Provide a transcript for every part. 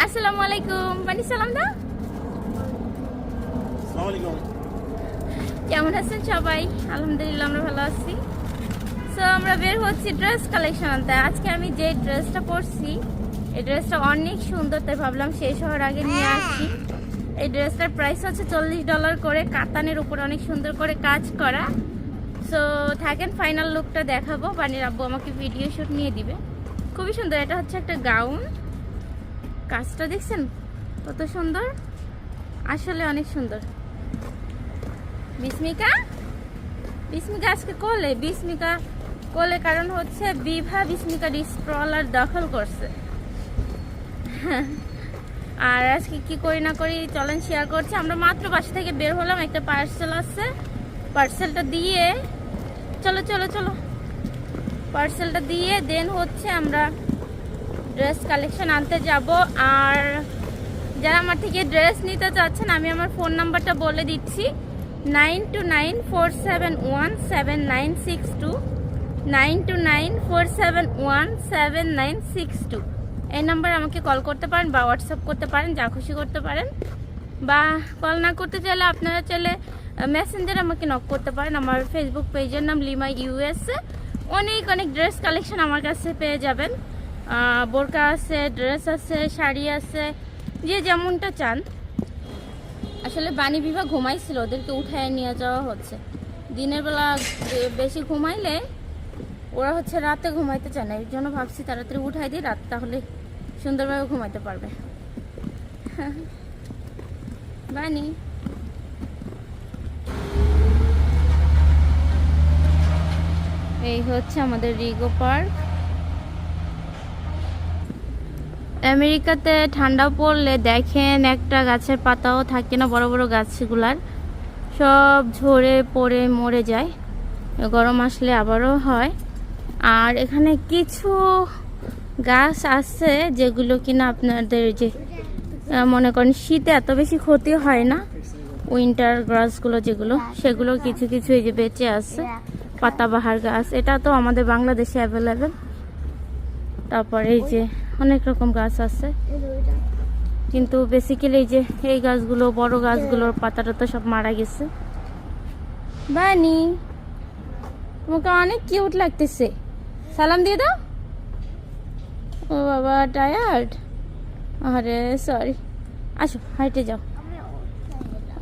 আসসালামু আলাইকুম। বানি সালাম দা কেমন আছেন সবাই? আলহামদুলিল্লাহ আমরা ভালো আছি। সো আমরা বের হচ্ছি ড্রেস কালেকশন আনতে। আজকে আমি যে ড্রেসটা পরছি এই ড্রেসটা অনেক সুন্দর তাই ভাবলাম শেষ হওয়ার আগে নিয়ে আসি। এই ড্রেসটার প্রাইস হচ্ছে চল্লিশ ডলার করে কাতানের উপরে অনেক সুন্দর করে কাজ করা। সো থাকেন ফাইনাল লুকটা দেখাবো। বানির আব্বু আমাকে ভিডিও শ্যুট নিয়ে দিবে। খুবই সুন্দর এটা হচ্ছে একটা গাউন কাজটা দেখছেন? কত সুন্দর। আসলে অনেক সুন্দর। বিস্মিকা? বিস্মিকা আজকে কোলে? বিস্মিকা কোলে কারণ হচ্ছে বিভা বিস্মিকার স্ট্রলার দখল করছে। আর আজকে কি করি না করি চলেন শেয়ার করছি। আমরা মাত্র বাসা থেকে বের হলাম, একটা পার্সেল আছে। পার্সেলটা দিয়ে চলো চলো চলো। পার্সেলটা দিয়ে দেন হচ্ছে আমরা ড্রেস কালেকশন আনতে যাব। আর যারা আমার থেকে ড্রেস নিতে চাচ্ছেন, আমি আমার ফোন নাম্বারটা বলে দিচ্ছি। Nine two nine four seven one seven nine six two nine two nine four seven one seven nine six two এই নাম্বারে আমাকে কল করতে পারেন বা হোয়াটসঅ্যাপ করতে পারেন, যা খুশি করতে পারেন। বা কল না করতে চাইলে আপনারা চাইলে মেসেঞ্জারে আমাকে নক করতে পারেন। আমার ফেসবুক পেজের নাম লিমা ইউএস অনেক অনেক ড্রেস কালেকশন আমার কাছে পেয়ে যাবেন। বোরকা আছে ড্রেস আছে, শাড়ি আছে, যে যেমনটা চান। আসলে বাণী বিভাগ ঘুমাইছিল, ওদেরকে উঠায় নিয়ে যাওয়া হচ্ছে। দিনের বেলা বেশি ঘুমাইলে ওরা হচ্ছে রাতে ঘুমাইতে চায় না এর জন্য ভাবছি তাড়াতাড়ি উঠাই দিই, রাত তাহলে সুন্দরভাবে ঘুমাইতে পারবে। বানি এই হচ্ছে আমাদের রিগো পার্ক। আমেরিকাতে ঠান্ডা পড়লে দেখেন একটা গাছের পাতাও থাকে না, বড় বড় গাছগুলার। সব ঝরে পড়ে মরে যায়। গরম আসলে আবারও হয়। আর এখানে কিছু গাছ আছে যেগুলো কিনা আপনাদের যে মনে করেন শীতে এত বেশি ক্ষতি হয় না। উইন্টার গাছগুলো যেগুলো, সেগুলো কিছু কিছু এই যে বেঁচে আছে। পাতাবাহার গাছ, এটা তো আমাদের বাংলাদেশে অ্যাভেলেবেল। তারপরে এই যে অনেক রকম গাছ আছে। কিন্তু বেসিক্যালি এই যে এই গাছগুলো, বড় গাছগুলোর পাতাটা তো সব মারা গেছে। বানি, তোমাকে অনেক কিউট লাগতেছে। সালাম দিয়ে দাও। ও বাবা টায়ার্ড আরে সরি আসো, হাইটে যাও।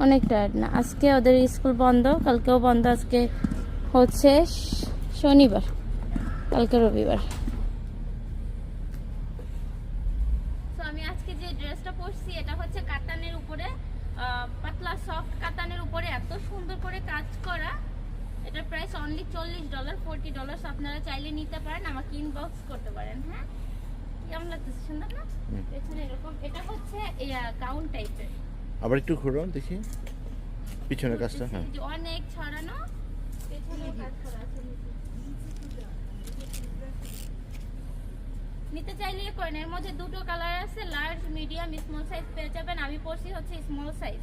অনেক টায়ার্ড না, আজকে ওদের স্কুল বন্ধ, কালকেও বন্ধ, আজকে হচ্ছে শনিবার, কালকে রবিবার তো আমি আজকে যে ড্রেসটা পরছি এটা হচ্ছে কাতানের উপরে আহ, পাতলা সফট কাতানের উপরে এত সুন্দর করে কাজ করা এটার প্রাইস অনলি চল্লিশ ডলার ফোরটি ডলার আপনারা চাইলে নিতে পারেন আমাকে ইনবক্স করতে পারেন হ্যাঁ? কেমন লাগতেছে সুন্দর না? পেছনে এরকম এটা হচ্ছে গাউন টাইপের আবার একটু ঘুরো দেখি। পিছনের কাজটা হ্যাঁ। অনেক ছড়ানো পেছনে কাজ করা আছে নিতে চাইলে ইয়ে করেন এর মধ্যে দুটো কালার আছে লার্জ মিডিয়াম স্মল সাইজ পেয়ে যাবেন আমি পরছি হচ্ছে স্মল সাইজ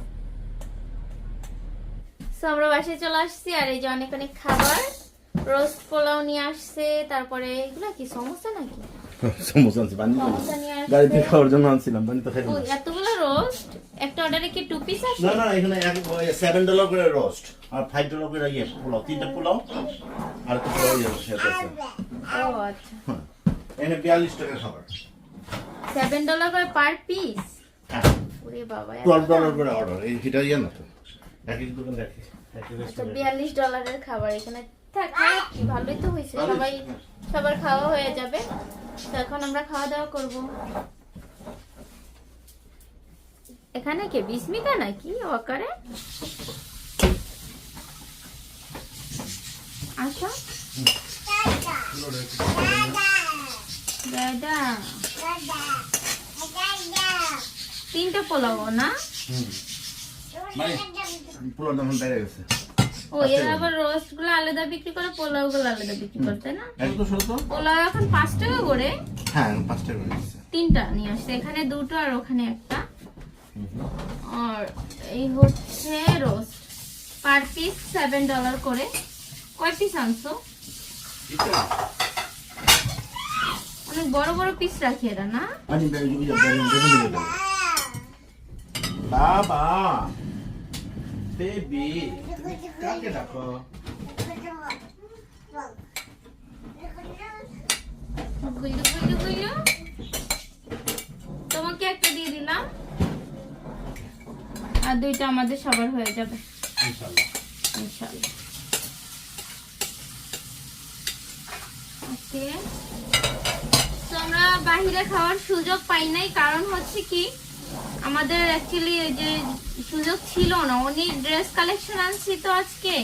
সো আমরা বাসায় চলে আসছি আর এই যে অনেক অনেক খাবার রোস্ট পোলাও নিয়ে আসছে তারপরে এগুলো কি সমস্যা নাকি? সমোসা আনছি বানি সমোসা নিয়ে আসছে। গাড়িতে খাওয়ার জন্য আনছিলাম বানি তো খাইলাম এতগুলো রোস্ট একটা অর্ডারে কি টু পিস আছে? না না এখানে সেভেন ডলার করে রোস্ট আর ফাইভ ডলার করে ইয়ে পোলাও তিনটা পোলাও আর একটা পোলাও ইয়ে আছে ও আচ্ছা। টাকা খাবার। সেভেন ডলার করে পার পিস ওরে বাবা এত টুয়েলভ ডলার করে অর্ডার এটা ইয়ে না তো। দোকান আচ্ছা বিয়াল্লিশ ডলারের খাবার এখানে থাক কি ভালোই তো হয়েছে সবাই সবার খাওয়া হয়ে যাবে। তো এখন আমরা খাওয়া দাওয়া করব। এখানে কে বিস্মিকা নাকি ওয়াকারে? আসো দাদা। তিনটা পোলাও না? পোলাও দাম বেড়ে গেছে। ও এর আবার রোস্টগুলো আলাদা বিক্রি করে পোলাও গুলো আলাদা বিক্রি করে তাই না? পোলাও এখন পাঁচ টাকা করে। হ্যাঁ পাঁচ টাকা করে তিনটা নিয়ে আসছে এখানে দুটো আর ওখানে একটা। আর এই হচ্ছে roast. Per piece seven dollar করে। কয় পিস আনছো? অনেক বড় বড় পিস রাখি এরা না? বেবি! বেবি কাকে ডাকো তোমাকে একটা দিয়ে দিলাম। আর দুইটা আমাদের সবার হয়ে যাবে। ইনশাআল্লাহ ইনশাআল্লাহ ওকে। তো আমরা বাইরে খাওয়ার সুযোগ পাই নাই কারণ হচ্ছে কি আমাদের অ্যাকচুয়ালি যে সুযোগ ছিল না। অনেক ড্রেস কালেকশন আনছি তো আজকে।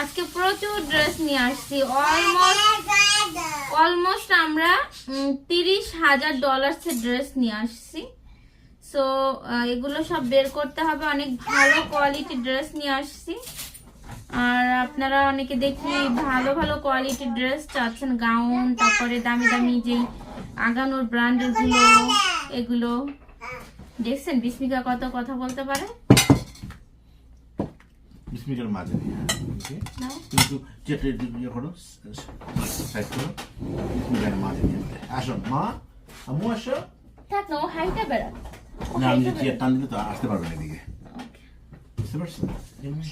আজকে প্রচুর ড্রেস নিয়ে আসছি। অলমোস্ট অলমোস্ট আমরা তিরিশ হাজার ডলার্সের ড্রেস নিয়ে আসছি। সো এগুলো সব বের করতে হবে। অনেক ভালো কোয়ালিটি ড্রেস নিয়ে আসছি। আর আপনারা অনেকে দেখি ভালো ভালো কোয়ালিটির ড্রেস চাচ্ছেন। গাউন তারপরে দামি দামি যেই আগানোর ব্র্যান্ডগুলো এগুলো। দেখছেন বিস্মিকা কত কথা বলতে পারে? বিসমিকার মাঝে ওকে। কিন্তু চেটে ইয়ে করো সাইড করো বিসমিকার মাঝে আসো মা আম্মু আসো। থাক না ও হাইটা বেড়া না আমি টান দিলে তো আসতে পারবে না এদিকে।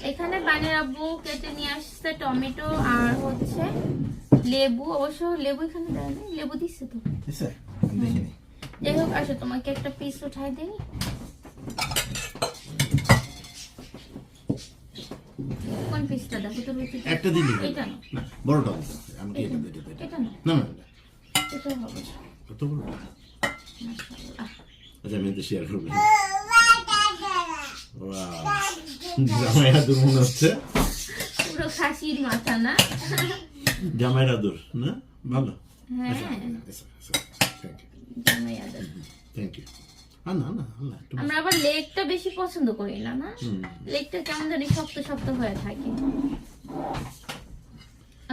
এখানে বানের আব্বু কেটে নিয়ে আসছে টমেটো আর হচ্ছে লেবু। অবশ্য লেবু এখানে দেয় না লেবু দিচ্ছে তো। আমি দেখিনি। যাই হোক আসো তোমাকে একটা পিস উঠাই দিই। কোন পিসটা দেখো তো রুচি একটা দিলি এটা না। না বড়টা দিস আমাকে এটা দে এটা দে, এটা এটা। না। না না না। এটা হবে কত বড়? আচ্ছা আমি তো শেয়ার করব। জামাইরা দূর মনে হচ্ছে। পুরো খাসির মাথা না? জামাইরা দূর না? ভালো। হ্যাঁ। থ্যাংক ইউ জামাই আদর। থ্যাংক ইউ আমরা আবার লেগটা বেশি পছন্দ করি না না। লেগটা কেমন জানি শক্ত শক্ত হয়ে থাকে।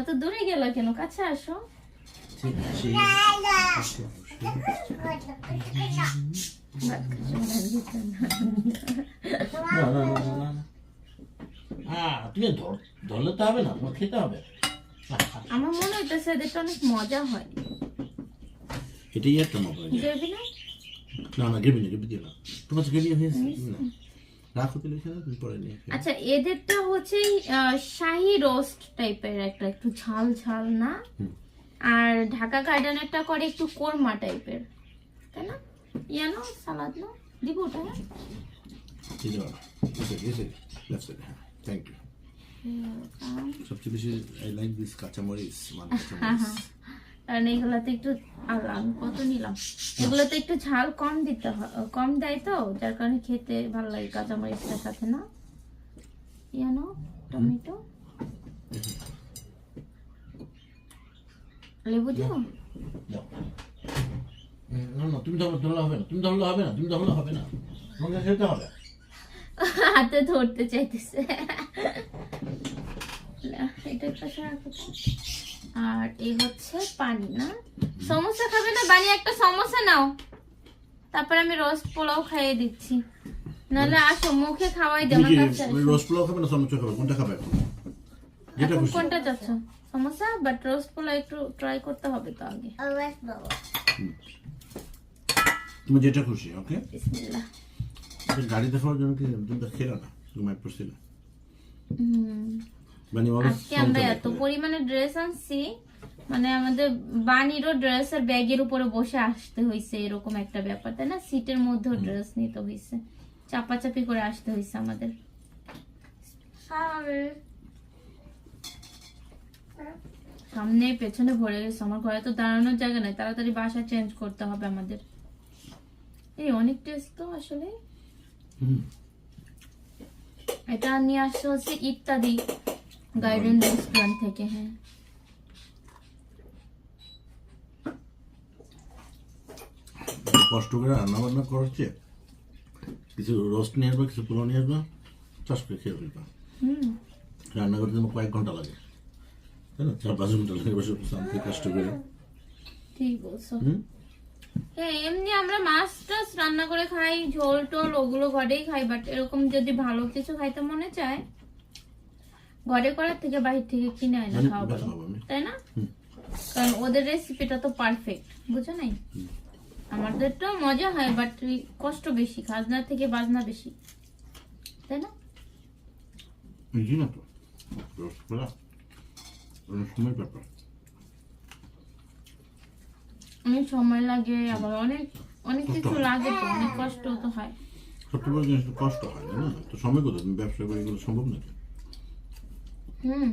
এত দূরে গেল কেন? কাছে আসো। তুমি ধরলে তো হবে না খেতে হবে। আমার মনে হইতেছে এদেরটা অনেক মজা হয়। এটাই একটা মতো না? না গ্রেভি না গ্রেভি দিয়ে না তোমার গ্রেভি হয়েছে না। রাখো তাহলে এখানে তুমি পরে নিয়ে আচ্ছা এদেরটা হচ্ছে শাহি রোস্ট টাইপের একটা একটু ঝাল ঝাল না? আর ঢাকা গার্ডেনেরটা করে একটু কোরমা টাইপের তাই না ইয়ানো সালাদ না দিব ওটা হ্যাঁ? হ্যাঁ থ্যাংক ইউ Welcome. সবচেয়ে বেশি আই লাইক দিস কাঁচামরিচ মানে কাঁচামরিচ। কারণ এগুলোতে একটু আল্লাহ আমি কত নিলাম? এগুলোতে একটু ঝাল কম দিতে হয় কম দেয় তো যার কারণে খেতে ভালো লাগে কাঁচামরিচটার সাথে না? ইয়ানো টমেটো? লেবু দিও? না না তুমি ধরলে ধরলে হবে না তুমি ধরলে হবে না তুমি ধরলে হবে না। তোমাকে খেতে হবে। হাতে ধরতে চাইতেছে। না, এটা একটা। আর এই হচ্ছে পানি না? সমোসা খাবে না? বানি একটা সমোসা নাও। তারপর আমি রোস্ট পোলাও খাইয়ে দিচ্ছি। নাহলে আসো মুখে খাওয়াই দেবো তুমি। রোজ পোলাও খাবে না সমুচা খাবে? কোনটা খাবে যেটা খুশি। কোনটা চাচ্ছ? সমোসা? বাট রোস্ট পোলাও একটু ট্রাই করতে হবে তো আগে। তুমি যেটা খুশি ওকে বিসমিল্লাহ। গাড়িতে খাওয়ার জন্য কি তুমি তো খেলো না? পড়ছিল হুম। মানে আজকে আমরা এত পরিমাণে ড্রেস আনছি মানে আমাদের বানিরও ড্রেসের ব্যাগের উপরে বসে আসতে হয়েছে এরকম একটা ব্যাপার তাই না? সিটের মধ্যেও ড্রেস নিতে হয়েছে চাপাচাপি করে আসতে হয়েছে আমাদের। সামনে পেছনে ভরে গেছে আমার ঘরে তো দাঁড়ানোর জায়গা নাই তাড়াতাড়ি বাসা চেঞ্জ করতে হবে আমাদের। এই অনেক টেস্ট তো আসলে। এটা নিয়ে আসছে হচ্ছে ইত্যাদি গার্ডেন রেস্টুরেন্ট থেকে হ্যাঁ। কষ্ট করে রান্না বান্না করছে? কিছু রোস্ট নিয়ে আসবা কিছু পোলাও নিয়ে আসবা চাষ করে খেয়ে ফেলবা। হুম। রান্না করতে তোমার কয়েক ঘণ্টা লাগে তাই না? চার পাঁচ ঘণ্টা লাগে বসে শান্তি কষ্ট করে। ঠিক বলছো। হ্যাঁ এমনি আমরা মাছ টাছ রান্না করে খাই ঝোল টোল ওগুলো ঘরেই খাই বাট এরকম যদি ভালো কিছু খাইতে মনে চায় ঘরে করার থেকে বাহির থেকে কিনে আনা খাওয়া ভালো তাই না? কারণ ওদের রেসিপিটা তো পারফেক্ট বুঝো নাই? আমাদের তো মজা হয় বাট কষ্ট বেশি খাজনা থেকে বাজনা বেশি তাই না? ইজি না তো। রোস্ট অনেক সময় ব্যাপার। অনেক সময় লাগে আবার অনেক অনেক কিছু লাগে তো অনেক কষ্ট তো হয়। সবচেয়ে বড় জিনিস কষ্ট হয় না? তো সময় কোথায়? তুমি ব্যবসা করে এগুলো সম্ভব নাকি? হুম।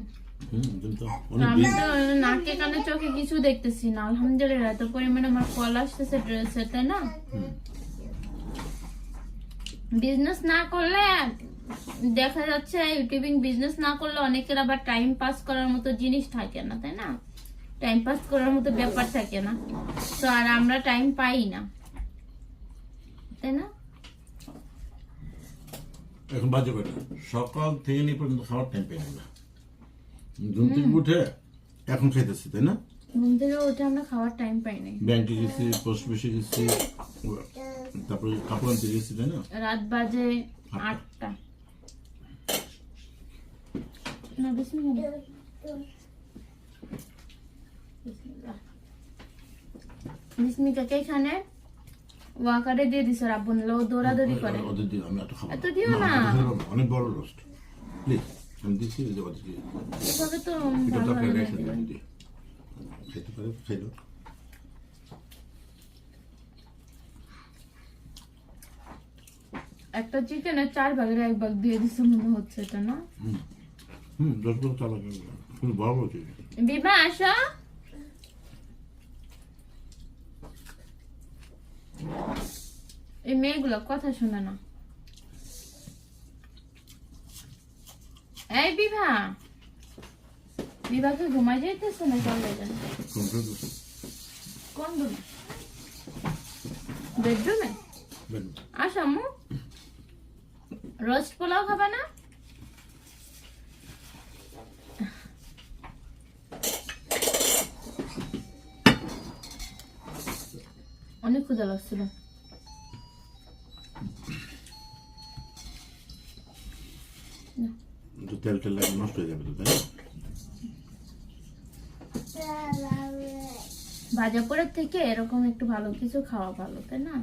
আমি তো নাকে কানে চোখে কিছু দেখতেছি না আলহামদুলিল্লাহ। এত পরিমাণে আমার কল আসতেছে তাই না? বিজনেস না করলে দেখা যাচ্ছে ইউটিউবিং বিজনেস না করলে অনেকের আবার টাইম পাস করার মতো জিনিস থাকে না তাই না? টাইম পাস করার মতো ব্যাপার থাকে না। তো আর আমরা টাইম পাই না তাই না? এখন বাজে সকাল থেকে নিয়ে পর্যন্ত খাওয়ার টাইম পাই না ঘুম থেকে উঠে এখন খাইতেছি তাই না? ঘুম থেকে উঠে আমরা খাওয়ার টাইম পাই নাই। ব্যাংকে গেছি পোস্ট অফিসে গেছি তারপরে কাপড় আনতে গেছি তাই না? রাত বাজে আটটা। না বিসমিল্লাহ। বিসমিকাকে এখানে? ওয়াকারে দিয়ে দিছে রাব্বন লো দৌড়াদৌড়ি করে? ওদের দিন আমি এত খাব এত দিও না। অনেক বড় রোস্ট প্লিজ দিচ্ছি এভাবে তো এটা খেতে পারে একটা চিকেনের চার ভাগের এক ভাগ দিয়ে দিছে মনে হচ্ছে এটা না? হুম। দশ চালা কিন্তু বড় বড় চিকেন বিভা আসো। এই মেয়েগুলো কথা শোনে না। এই বিভা। বিভাকে ঘুমাই যাইতেছে না চলে যান? কোন রুমে বেডরুমে? আসো আম্মু, রোস্ট পোলাও খাবা না? অনেক ক্ষুদা লাগছিল। তেল টেল লাগে নষ্ট হয়ে যাবে তো তাই না বাজাপুরের থেকে এরকম একটু ভালো কিছু খাওয়া ভালো তাই না?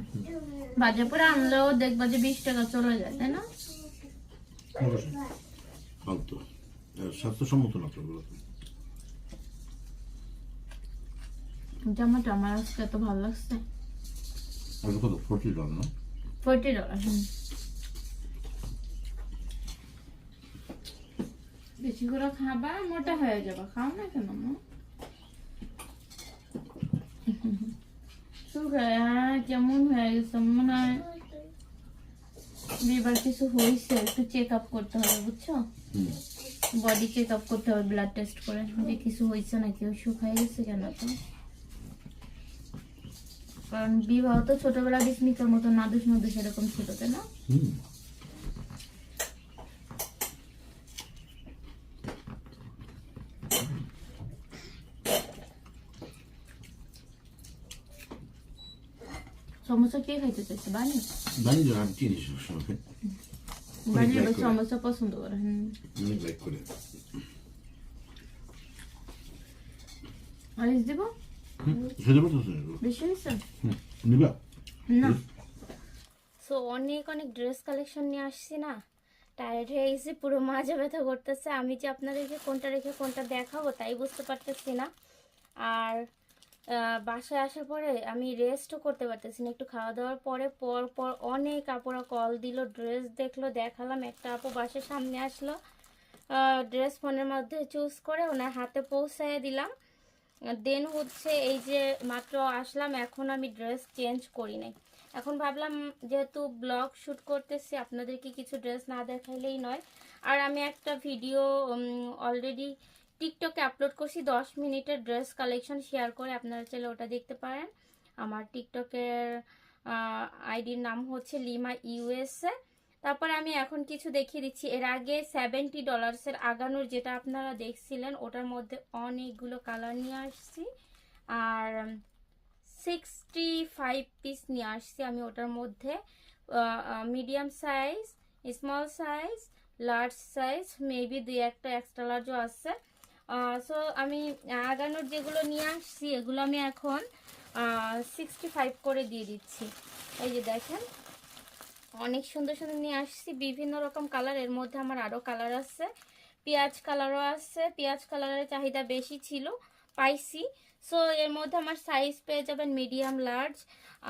বাজাপুরে আনলেও দেখবা যে বিশ টাকা চলে যায় তাই না? ফালতু। স্বাস্থ্যসম্মত না তো জামাটা আমার আজকে এত ভালো লাগছে। আর কত? ফোরটি ডলার না ফোরটি ডলার হুম। বেশি করে খাবা মোটা হয়ে যাবা। খাও না কেন কেমন হয়ে গেছে মনে হয়? কিছু হয়েছে একটু চেক আপ করতে হবে বুঝছ? বডি চেক আপ করতে হবে ব্লাড টেস্ট করে। যে কিছু হয়েছে নাকি অসুখ হয়ে গেছে কেন তো? কারণ বিবাহ তো ছোটবেলা বিস্মিকার মতো নাদুস নাদুস এরকম ছিল তাই না হুম সমস্যা কে খাইতে চাইছে বানি জানি যে আমি চিনি সবসময় বানি আবার। সমস্যা পছন্দ করে হুম অনেক লাইক করে আরিস দিব হুম খেতে বেশি হয়েছে নিবা না সো অনেক অনেক ড্রেস কালেকশন নিয়ে আসছি না টায়ার্ড হয়ে গেছি পুরো মাজা ব্যথা করতেছে আমি যে আপনাদেরকে কোনটা রেখে কোনটা দেখাবো তাই বুঝতে পারতেছি না আর বাসায় আসার পরে আমি রেস্টও করতে পারতেছি না। একটু খাওয়া দাওয়ার পরে পর পর অনেক আপুরা কল দিল ড্রেস দেখল, দেখালাম। একটা আপু বাসার সামনে আসলো। ড্রেস ফোনের মধ্যে চুজ করে ওনার হাতে পৌঁছায় দিলাম। দেন হচ্ছে এই যে মাত্র আসলাম, এখন আমি ড্রেস চেঞ্জ করি নাই। এখন ভাবলাম যেহেতু ব্লগ শ্যুট করতেছি, আপনাদেরকে কিছু ড্রেস না দেখাইলেই নয়। আর আমি একটা ভিডিও অলরেডি টিকটকে আপলোড করছি, দশ মিনিটের ড্রেস কালেকশন শেয়ার করে আপনারা চাইলে ওটা দেখতে পারেন। আমার টিকটকের আইডির নাম হচ্ছে লিমা ইউএসএ তারপরে আমি এখন কিছু দেখিয়ে দিচ্ছি। এর আগে সেভেন্টি ডলার্সের আগানোর যেটা আপনারা দেখছিলেন, ওটার মধ্যে অনেকগুলো কালার নিয়ে আসছি। আর সিক্সটি ফাইভ পিস নিয়ে আসছি আমি ওটার মধ্যে। Medium size small size large size maybe দুই একটা এক্সট্রা লার্জও আছে। সো আমি আগানোর যেগুলো নিয়ে আসছি, এগুলো আমি এখন সিক্সটি ফাইভ করে দিয়ে দিচ্ছি। এই যে দেখেন, অনেক সুন্দর সুন্দর নিয়ে আসছি, বিভিন্ন রকম কালারের মধ্যে আমার আরও কালার আছে। পেঁয়াজ কালারও আছে, পেঁয়াজ কালারের চাহিদা বেশি ছিল, পাইছি। সো এর মধ্যে আমার সাইজ পেয়ে যাবেন মিডিয়াম লার্জ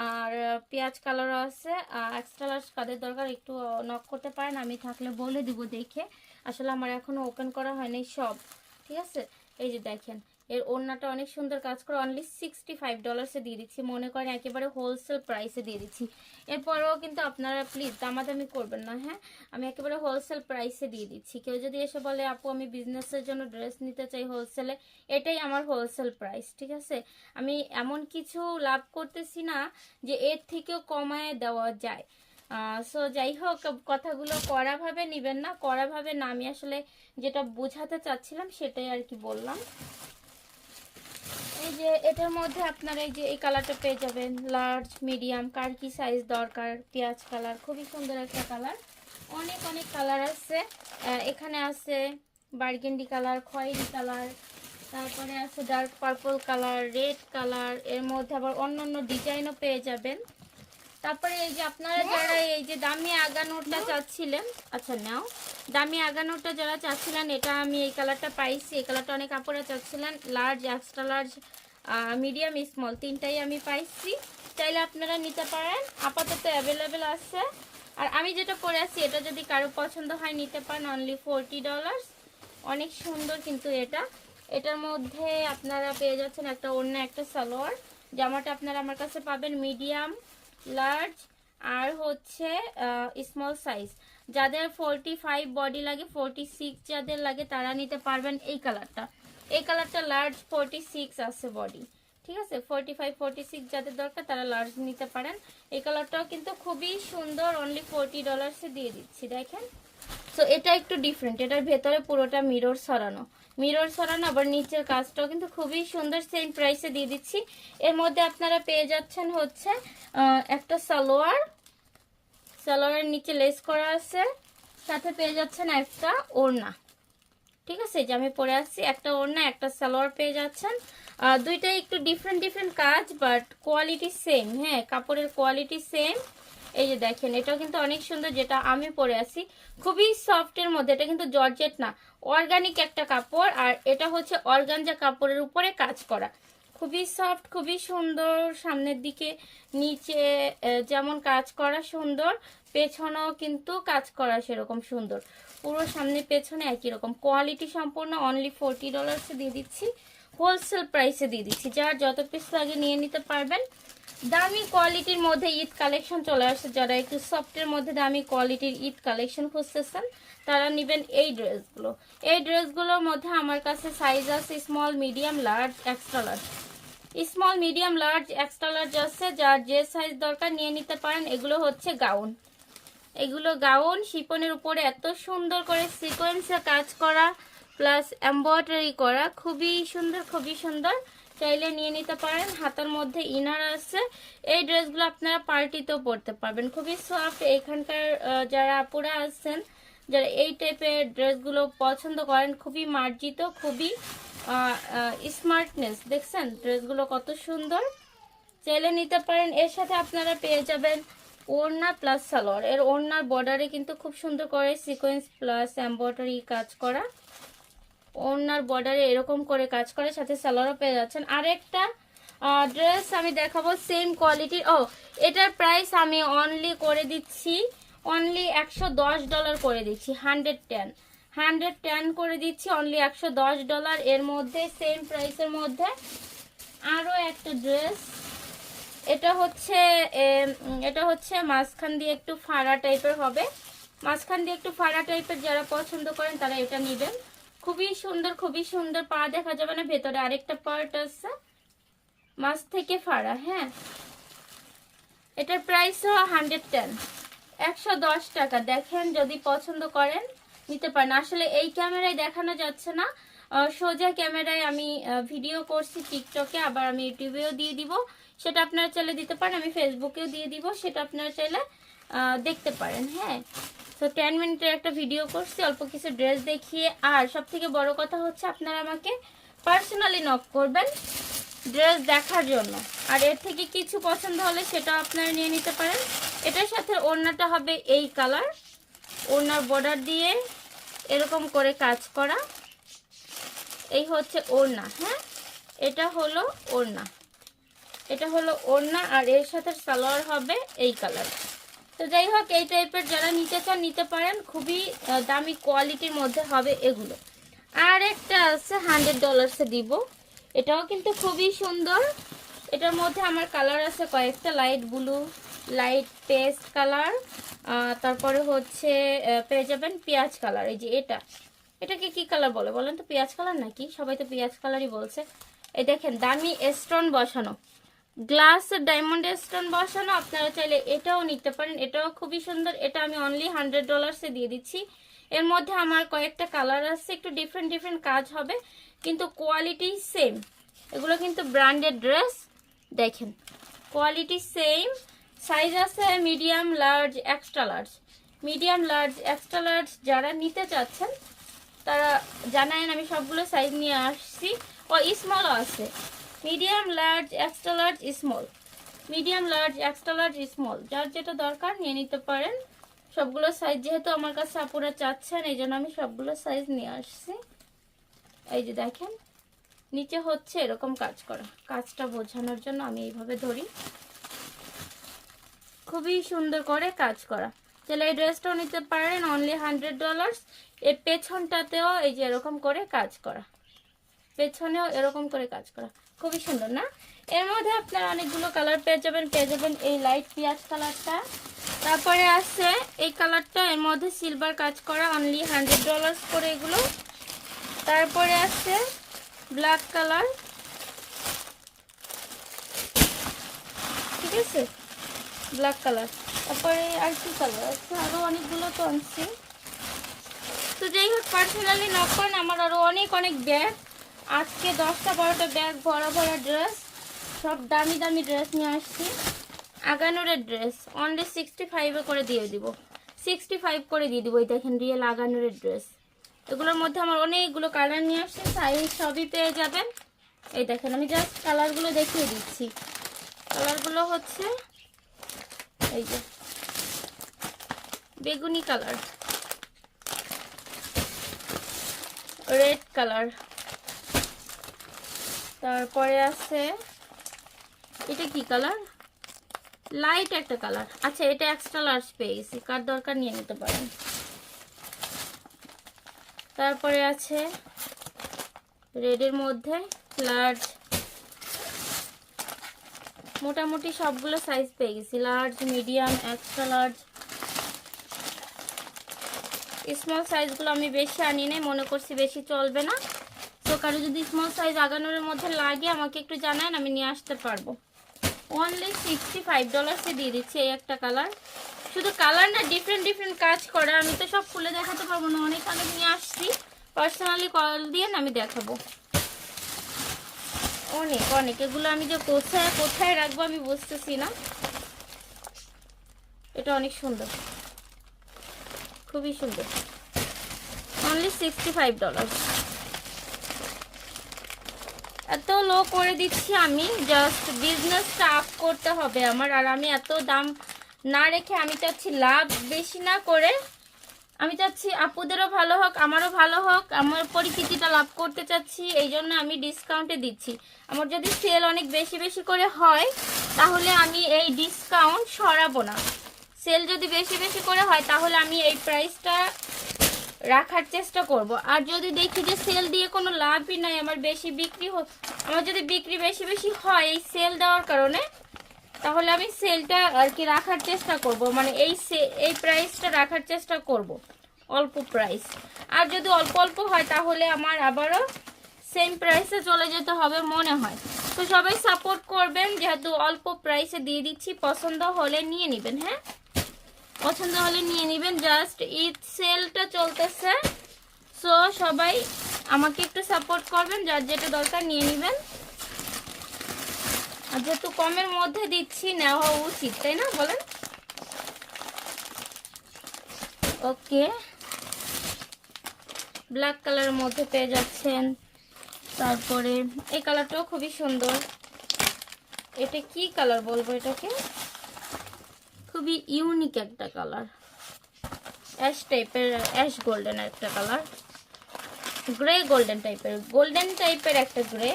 আর পেঁয়াজ কালারও আছে। এক্সট্রা লার্জ কাদের দরকার একটু নক করতে পারেন, আমি থাকলে বলে দিব দেখে। আসলে আমার এখনও ওপেন করা হয়নি সব। ঠিক আছে? এই যে দেখেন, এর ওড়নাটা অনেক সুন্দর কাজ করে অনলি সিক্সটি ফাইভ ডলার্সে দিয়ে দিচ্ছি। মনে করেন একেবারে হোলসেল প্রাইসে দিয়ে দিচ্ছি। এরপরেও কিন্তু আপনারা প্লিজ দামাদামি করবেন না হ্যাঁ? আমি একেবারে হোলসেল প্রাইসে দিয়ে দিচ্ছি। কেউ যদি এসে বলে, আপু, আমি বিজনেসের জন্য ড্রেস নিতে চাই হোলসেলে এটাই আমার হোলসেল প্রাইস ঠিক আছে? আমি এমন কিছু লাভ করতেছি না যে এর থেকেও কমায় দেওয়া যায়। সো যাই হোক কথাগুলো কড়াভাবে নেবেন না। কড়াভাবে না, আমি আসলে যেটা বোঝাতে চাচ্ছিলাম সেটাই আর কি বললাম। এই যে এটার মধ্যে আপনারা এই যে এই কালারটা পেয়ে যাবেন। লার্জ মিডিয়াম কার কি সাইজ দরকার? পেঁয়াজ কালার খুবই সুন্দর একটা কালার অনেক অনেক কালার আছে। এখানে আছে বার্গেন্ডি কালার খয়েরি কালার তারপরে আছে ডার্ক পার্পল কালার রেড কালারের মধ্যে আবার অন্য অন্য ডিজাইনও পেয়ে যাবেন। তারপরে এই যে আপনারা যারা এই যে দামি আগানোটা চাচ্ছিলেন আচ্ছা নাও, দামি আগানোটা যারা চাচ্ছিলেন, এটা আমি এই কালারটা পাইছি, এই কালারটা অনেক কাপড়ে চাচ্ছিলেন large extra large medium small তিনটাই আমি পাইছি। চাইলে আপনারা নিতে পারেন, আপাতত অ্যাভেলেবেল আছে। আর আমি যেটা পরে আছি, এটা যদি কারও পছন্দ হয়, নিতে পারেন অনলি ফোরটি ডলার্স অনেক সুন্দর কিন্তু এটা। এটার মধ্যে আপনারা পেয়ে যাচ্ছেন একটা অন্য একটা সালোয়ার। জামাটা আপনারা আমার কাছে পাবেন মিডিয়াম লার্জ আর হচ্ছে স্মল সাইজ যাদের ফোরটি ফাইভ বডি লাগে ফোরটি সিক্স যাদের লাগে, তারা নিতে পারবেন এই কালারটা এই কালারটা লার্জ ফোরটি সিক্স আছে বডি ঠিক আছে? ফোরটি ফাইভ ফোরটি সিক্স যাদের দরকার, তারা লার্জ নিতে পারেন। এই কালারটাও কিন্তু খুবই সুন্দর অনলি ফোরটি ডলার্সে দিয়ে দিচ্ছি, দেখেন? সো এটা একটু ডিফারেন্ট এটার ভেতরে পুরোটা মিরর সরানো। মিরর সরানো আবার নিচের কাজটাও কিন্তু খুবই সুন্দর সেম প্রাইসে দিয়ে দিচ্ছি। এর মধ্যে আপনারা পেয়ে যাচ্ছেন হচ্ছে একটা সালোয়ার। সালোয়ারের নিচে লেস করা আছে। সাথে পেয়ে যাচ্ছেন একটা ওড়না। ঠিক আছে যে আমি পরে আসছি, একটা ওড়না, একটা সালোয়ার পেয়ে যাচ্ছেন। দুইটাই একটু ডিফারেন্ট ডিফারেন্ট কাজ বাট কোয়ালিটি সেম হ্যাঁ কাপড়ের কোয়ালিটি সেম এই যে দেখেন, এটাও কিন্তু অনেক সুন্দর যেটা আমি পরে আছি। খুবই সফটের মধ্যে, এটা কিন্তু জর্জেট না অর্গানিক একটা কাপড়, আর এটা হচ্ছে অর্গানজা কাপড়ের উপরে কাজ করা। খুবই সফট খুবই সুন্দর, সামনের দিকে, নিচে যেমন কাজ করা সুন্দর, পেছনেও কিন্তু কাজ করা সেরকম সুন্দর। পুরো সামনে পেছনে একই রকম। কোয়ালিটি সম্পূর্ণ অনলি ফোরটি ডলার্সে দিয়ে দিচ্ছি। হোলসেল প্রাইসে দিয়ে দিচ্ছি। যার যত পিস লাগে নিয়ে নিতে পারবেন। দামি কোয়ালিটির মধ্যে ঈদ কালেকশন চলে আসছে যারা একটু সফটের মধ্যে দামি কোয়ালিটির ঈদ কালেকশন খুঁজতেছেন, তারা নেবেন এই ড্রেসগুলো। এই ড্রেসগুলোর মধ্যে আমার কাছে সাইজ আছে small medium large extra large small medium large extra large আছে, যার যে সাইজ দরকার নিয়ে নিতে পারেন, এগুলো হচ্ছে গাউন এগুলো গাউন শিপনের উপরে এত সুন্দর করে সিকোয়েন্সে কাজ করা প্লাস এমব্রয়ডারি করা, খুবই সুন্দর খুবই সুন্দর। চাইলে নিয়ে নিতে পারেন। হাতার মধ্যে ইনার আছে। এই ড্রেসগুলো আপনারা পার্টিতেও পরতে পারবেন। খুবই সফট এখানকার যারা আপুরা আছেন, যারা এই টাইপের ড্রেসগুলো পছন্দ করেন, খুবই মার্জিত, খুবই স্মার্টনেস দেখছেন? ড্রেসগুলো কত সুন্দর। চাইলে নিতে পারেন। এর সাথে আপনারা পেয়ে যাবেন ওড়না প্লাস সালোয়ার। এর ওড়নার বর্ডারে কিন্তু খুব সুন্দর করে সিকোয়েন্স প্লাস এম্ব্রয়ডারি কাজ করা। ওড়নার বর্ডারে এরকম করে কাজ করে, সাথে সালোয়ারও পেয়ে যাচ্ছেন। আরেকটা ড্রেস আমি দেখাবো সেম কোয়ালিটির ও, এটার প্রাইস আমি অনলি করে দিচ্ছি অনলি একশো দশ ডলার করে দিচ্ছি হান্ড্রেড টেন হান্ড্রেড টেন করে দিচ্ছি অনলি একশো দশ ডলার এর মধ্যে সেম প্রাইসের মধ্যে আরও একটা ড্রেস এটা হচ্ছে এটা হচ্ছে মাঝখান দিয়ে একটু ফাড়া টাইপের হবে। মাঝখান দিয়ে একটু ফাড়া টাইপের যারা পছন্দ করেন, তারা এটা নেবেন। খুবই সুন্দর খুবই সুন্দর পা দেখা যাবে না, ভেতরে আরেকটা পার্ট আছে। মাছ থেকে ফাড়া হ্যাঁ। এটার প্রাইসও হান্ড্রেড টেন একশো দশ টাকা। দেখেন যদি পছন্দ করেন, নিতে পারেন। আসলে এই ক্যামেরায় দেখানো যাচ্ছে না। সোজা ক্যামেরায় আমি ভিডিও করছি টিকটকে আবার আমি ইউটিউবেও দিয়ে দিব। সেটা আপনারা চাইলে দিতে পারেন, আমি ফেসবুকেও দিয়ে দিব। সেটা আপনারা চাইলে দেখতে পারেন হ্যাঁ। তো টেন মিনিটের একটা ভিডিও করছি, অল্প কিছু ড্রেস দেখিয়ে। আর সব থেকে বড় কথা হচ্ছে, আপনারা আমাকে পার্সোনালি নক করবেন ড্রেস দেখার জন্য। আর এর থেকে কিছু পছন্দ হলে সেটা আপনারা নিয়ে নিতে পারেন। এটার সাথে ওড়নাটা হবে এই কালার ওড়নার বর্ডার দিয়ে এরকম করে কাজ করা। এই হচ্ছে ওড়না হ্যাঁ? এটা হলো ওড়না। এটা হলো ওড়না, আর এর সাথে সালোয়ার হবে এই কালার তো যাই হোক, এই টাইপের যারা নিতে চান, নিতে পারেন। খুবই দামি কোয়ালিটির মধ্যে হবে এগুলো। আর একটা আছে হান্ড্রেড ডলার্সে দিব। এটাও কিন্তু খুবই সুন্দর। এটার মধ্যে আমার কালার আছে কয়েকটা light blue light pastel colour তারপরে হচ্ছে পেয়ে যাবেন পেঁয়াজ কালার এই যে এটা, এটাকে কি কালার বলে বলেন তো? পেঁয়াজ কালার নাকি? সবাই তো পেঁয়াজ কালারই বলছে। এই দেখেন, দামি স্টোন বসানো। গ্লাসের ডায়মন্ড স্টোন বসানো, আপনারা চাইলে এটাও নিতে পারেন। এটাও খুবই সুন্দর। এটা আমি অনলি হান্ড্রেড ডলার্সে দিয়ে দিচ্ছি। এর মধ্যে আমার কয়েকটা কালার আছে, একটু ডিফারেন্ট ডিফারেন্ট কাজ হবে, কিন্তু কোয়ালিটি সেম এগুলো কিন্তু ব্র্যান্ডেড ড্রেস দেখেন কোয়ালিটি সেম সাইজ আছে medium large extra large medium large extra large যারা নিতে চাচ্ছেন, তারা জানায়েন, আমি সবগুলো সাইজ নিয়ে আসছি। ও স্মলও আছে। Medium large extra large small medium large extra large small যার যেটা দরকার নিয়ে নিতে পারেন। সবগুলো সাইজ যেহেতু আমার কাছে আপুরা চাচ্ছেন, এই জন্য আমি সবগুলো সাইজ নিয়ে আসছি। এই যে দেখেন, নিচে হচ্ছে এরকম কাজ করা। কাজটা বোঝানোর জন্য আমি এইভাবে ধরি। খুবই সুন্দর করে কাজ করা। তাহলে এই ড্রেসটাও নিতে পারেন অনলি হান্ড্রেড ডলার্স এর পেছনটাতেও এই যে এরকম করে কাজ করা। পেছনেও এরকম করে কাজ করা। খুবই সুন্দর, না? এর মধ্যে আপনারা অনেকগুলো কালার পেয়ে যাবেন পেয়ে যাবেন এই লাইট পেঁয়াজ কালারটা তারপরে আছে এই কালারটা এর মধ্যে সিলভার কাজ করা অনলি হান্ড্রেড ডলার্স করে এগুলো। তারপরে আছে ব্ল্যাক কালার ঠিক আছে? ব্ল্যাক কালার তারপরে আর কি কালার আছে আরও অনেকগুলো তো আনছি। তো যাই হোক পার্সোনালি নক করেন আমার আরও অনেক অনেক ব্যাগ আজকে দশটা বারোটা ব্যাগ ভরা ভরা ড্রেস সব দামি দামি ড্রেস নিয়ে আসছি। আগানোরের ড্রেস অনলি সিক্সটি ফাইভে করে দিয়ে দিব। সিক্সটি ফাইভ করে দিয়ে দিব, এই দেখেন রিয়েল আগানোরের ড্রেস এগুলোর মধ্যে আমার অনেকগুলো কালার নিয়ে আসছে সাইজ সবই পেয়ে যাবেন। এই দেখেন, আমি জাস্ট কালারগুলো দেখিয়ে দিচ্ছি। কালারগুলো হচ্ছে, এই যে, বেগুনি কালার রেড কালার তারপরে আছে, এটা কি কালার লাইট একটা কালার আচ্ছা এটা এক্সট্রা লার্জ পেয়ে গেছি। কার দরকার নিয়ে নিতে পারেন। তারপরে আছে রেডের মধ্যে লার্জ মোটামুটি সবগুলো সাইজ পেয়ে গেছি। Large medium extra large small সাইজগুলো আমি বেশি আনি নাই, মনে করছি বেশি চলবে না। তো কারও যদি স্মল সাইজ আগানোর মধ্যে লাগে, আমাকে একটু জানান, আমি নিয়ে আসতে পারব। অনলি সিক্সটি ফাইভ ডলার্সে দিয়ে দিচ্ছি এই একটা কালার শুধু কালার না ডিফারেন্ট ডিফারেন্ট কাজ করে। আমি তো সব খুলে দেখাতে পারব না, অনেক অনেক নিয়ে আসছি। পার্সোনালি কল দিয়ে না আমি দেখাবো। অনেক অনেক। এগুলো আমি যে কোথায় কোথায় রাখব আমি বুঝতেছি না। এটা অনেক সুন্দর। খুবই সুন্দর। অনলি সিক্সটি ফাইভ ডলার এত লো করে দিচ্ছি আমি জাস্ট বিজনেসটা আপ করতে হবে আমার। আর আমি এত দাম না রেখে আমি চাচ্ছি লাভ বেশি না করে, আমি চাচ্ছি আপুদেরও ভালো হোক, আমারও ভালো হোক, আমার পরিচিতিটা লাভ করতে চাচ্ছি, এই জন্য আমি ডিসকাউন্টে দিচ্ছি। আমার যদি সেল অনেক বেশি বেশি করে হয়, তাহলে আমি এই ডিসকাউন্ট সরাবো না। সেল যদি বেশি বেশি করে হয়, তাহলে আমি এই প্রাইসটা রাখার চেষ্টা করব। আর যদি দেখি যে সেল দিয়ে কোনো লাভই নাই, আমার বেশি বিক্রি আমার যদি বিক্রি বেশি বেশি হয় এই সেল দেওয়ার কারণে, তাহলে আমি সেলটা আর কি রাখার চেষ্টা করব। মানে এই এই প্রাইসটা রাখার চেষ্টা করব। অল্প প্রাইস আর যদি অল্প অল্প হয়, তাহলে আমার আবারও সেম প্রাইসে চলে যেতে হবে মনে হয়। তো সবাই সাপোর্ট করবেন, যেহেতু অল্প প্রাইসে দিয়ে দিচ্ছি, পছন্দ হলে নিয়ে নেবেন হ্যাঁ? পছন্দ হলে নিয়ে নেবেন। জাস্ট ঈদ সেলটা চলতেছে। সো সবাই আমাকে একটু সাপোর্ট করবেন, যার যেটা দরকার নিয়ে নেবেন। আর যেহেতু কমের মধ্যে দিচ্ছি, নেওয়া উচিত, তাই না? বলেন। ওকে ব্ল্যাক কালারের মধ্যে পেয়ে যাচ্ছেন। তারপরে, এই কালারটাও খুবই সুন্দর। এটা কি কালার বলব এটাকে? খুবই ইউনিক একটা কালার অ্যাশ টাইপের অ্যাশ গোল্ডেন একটা কালার গ্রে গোল্ডেন টাইপের গোল্ডেন টাইপের একটা গ্রে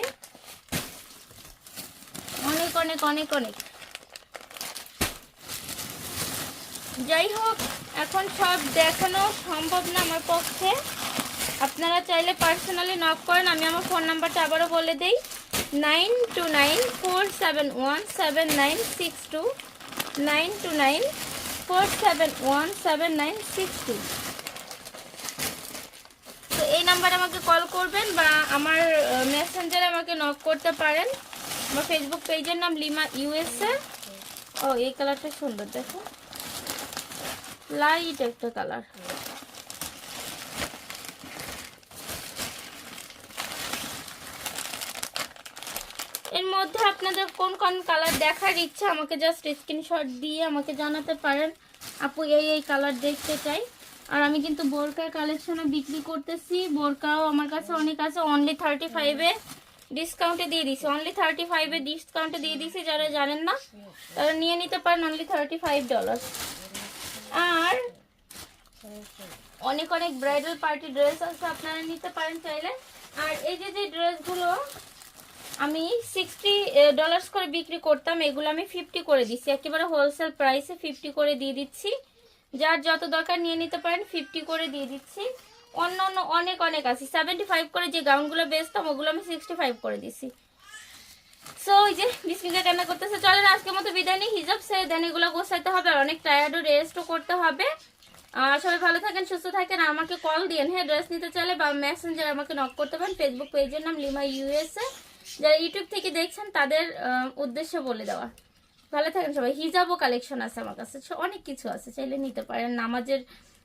অনেক অনেক অনেক অনেক। যাই হোক, এখন সব দেখানো সম্ভব না আমার পক্ষে। আপনারা চাইলে পার্সোনালি নক করেন, আমি আমার ফোন নাম্বারটা আবারও বলে দিই। Nine two nine four seven one seven nine six two nine two nine four seven one seven nine six two. তো এই নাম্বারে আমাকে কল করবেন বা আমার মেসেঞ্জারে আমাকে নক করতে পারেন। আমার ফেসবুক পেজের নাম লিমা ইউএসএ ও, এই কালারটা সুন্দর, দেখো। লাইট একটা কালারের মধ্যে আপনাদের কোন কোন কালার দেখার ইচ্ছা, আমাকে জাস্ট স্ক্রিনশট দিয়ে আমাকে জানাতে পারেন। আপু, এই এই কালার দেখতে চাই। আর আমি কিন্তু বোরকার কালেকশনে বিক্রি করতেছি। বোরকাও আমার কাছে অনেক আছে। অনলি থার্টি ফাইভে ডিসকাউন্টে দিয়ে দিছি। অনলি থার্টি ফাইভে ডিসকাউন্টে দিয়ে দিছি, যারা জানেন না, তারা নিয়ে নিতে পারেন অনলি থার্টি ফাইভ ডলার আর অনেক অনেক ব্রাইডাল পার্টি ড্রেস আছে, আপনারা নিতে পারেন চাইলে। আর এই যে যে ড্রেসগুলো আমি সিক্সটি ডলার্স করে বিক্রি করতাম, এগুলো আমি ফিফটি করে দিচ্ছি একেবারে হোলসেল প্রাইসে ফিফটি করে দিয়ে দিচ্ছি। যার যত দরকার নিয়ে নিতে পারেন ফিফটি করে দিয়ে দিচ্ছি। অন্য অন্য অনেক অনেক আছে। সেভেন্টি ফাইভ করে যে গাউনগুলো বেচতাম, ওগুলো আমি সিক্সটি ফাইভ করে দিচ্ছি সো ওই যে বিস্মিকা কেনা করতেছে। চলেন, আজকের মতো বিদায় নিই। হিজাব সে দেন, এগুলো গোছাইতে হবে। আর অনেক টায়ার্ডও রেস্টও করতে হবে। সবাই ভালো থাকেন, সুস্থ থাকেন। আমাকে কল দিন হ্যাঁ ড্রেস নিতে চাইলে বা মেসেঞ্জার আমাকে নক করতে পারেন। ফেসবুক পেজের নাম লিমা ইউএসএ যারা ইউটিউব থেকে দেখছেন, তাদের উদ্দেশ্যে বলে দেওয়া। ভালো থাকেন সবাই। হিজাবও কালেকশন আছে আমার কাছে। অনেক কিছু আছে, চাইলে নিতে পারেন। নামাজের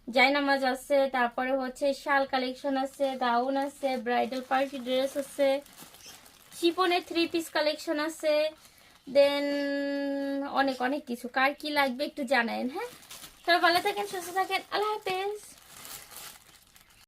জাই নামাজ আছে, তারপরে হচ্ছে শাল কালেকশন আছে গাউন আছে ব্রাইডাল পার্টি ড্রেস আছে শিপনের থ্রি পিস কালেকশন আছে দেন অনেক অনেক কিছু। কার কি লাগবে একটু জানায়েন হ্যাঁ? সবাই ভালো থাকেন, সুস্থ থাকেন। আল্লাহ হাফেজ।